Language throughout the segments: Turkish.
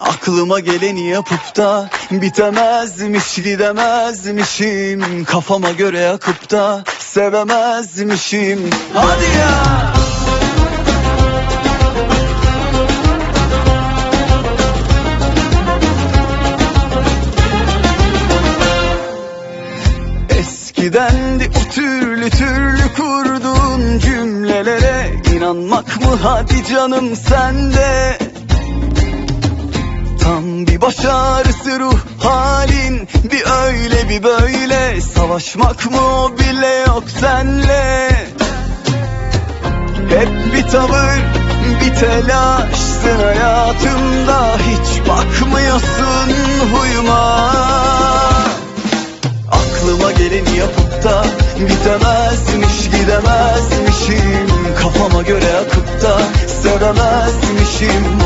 Aklıma geleni yapıp da bitemezmiş gidemezmişim. Kafama göre akıp da sevemezmişim. Hadi ya! Eskiden de o türlü türlü kurduğun cümlelere inanmak mı hadi canım sende Tam bir baş ağrısı ruh halin. Bir öyle bir böyle. Savaşmak mı o bile yok senle? Hep bir tavır bir telaşsın hayatımda. Hiç bakmıyorsun huyuma. Aklıma geleni yapıp da Bitemezmiş gidemezmişim. Kafama göre akıp da Sevemezmişim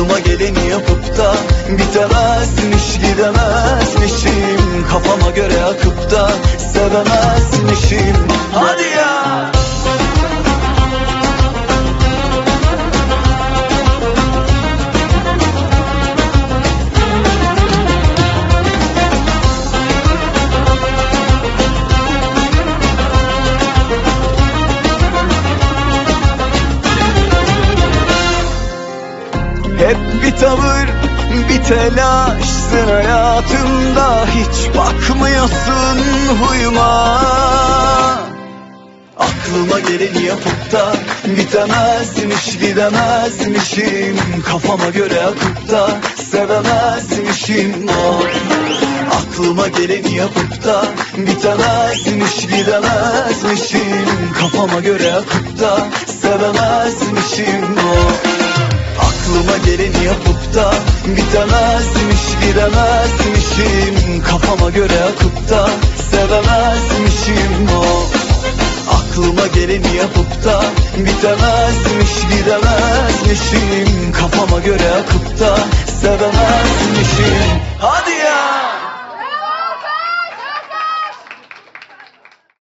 Aklıma geleni yapıp da Bitemezmiş gidemezmişim. Kafama göre akıp da Sevemezmişim. Hadi Hep bir tavır, bir telaşsın hayatımda Hiç bakmıyorsun huyuma. Aklıma geleni yapıp da Bitemezmiş gidemezmişim Kafama göre akıp da Sevemezmişim. O Aklıma geleni yapıp da Bitemezmiş gidemezmişim Kafama göre akıp da Sevemezmişim. O Aklıma geleni yapıp da Bitemezmiş gidemezmişim Kafama göre akıp da Sevemezmişim. O Aklıma geleni yapıp da Bitemezmiş gidemezmişim Kafama göre akıp da Sevemezmişim. Hadi ya